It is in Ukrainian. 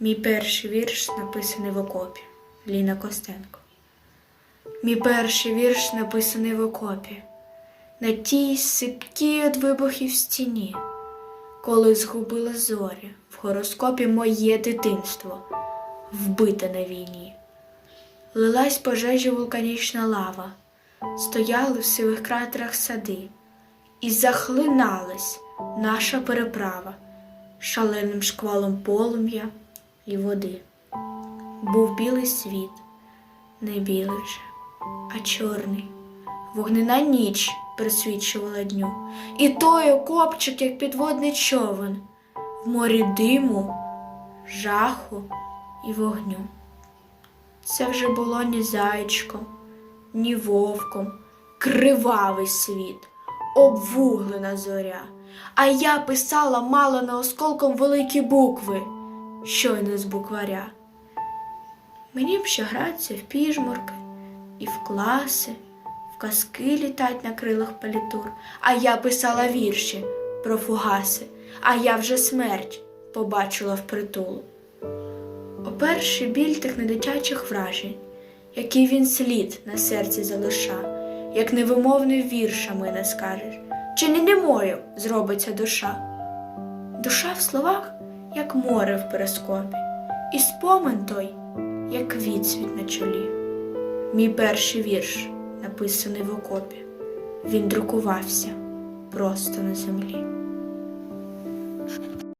Мій перший вірш написаний в окопі Ліна Костенко. Мій перший вірш написаний в окопі, на тій сипкій від вибухів стіні, коли згубила зорі в гороскопі моє дитинство, вбите на війні. Лилась пожежі вулканічна лава, стояли в сивих кратерах сади, і захлиналась наша переправа шаленим шквалом полум'я і води. Був білий світ, не білий вже, а чорний, вогнена ніч присвічувала дню, і той окопчик, як підводний човен, в морі диму, жаху і вогню. Це вже було ні зайчком, ні вовком, кривавий світ, обвуглена зоря. А я писала мало на осколком великі букви, щойно з букваря. Мені б ще гратися в піжмурки і в класи, в казки літать на крилах палітур, а я писала вірші про фугаси, а я вже смерть побачила впритул. О перший біль тих недитячих вражень, який він слід на серці залиша, як невимовний віршами не скажеш, чи не немою зробиться душа. Душа в словах, як море в перескопі, і спомин той, як відсвіт на чолі. Мій перший вірш, написаний в окопі, він друкувався просто на землі.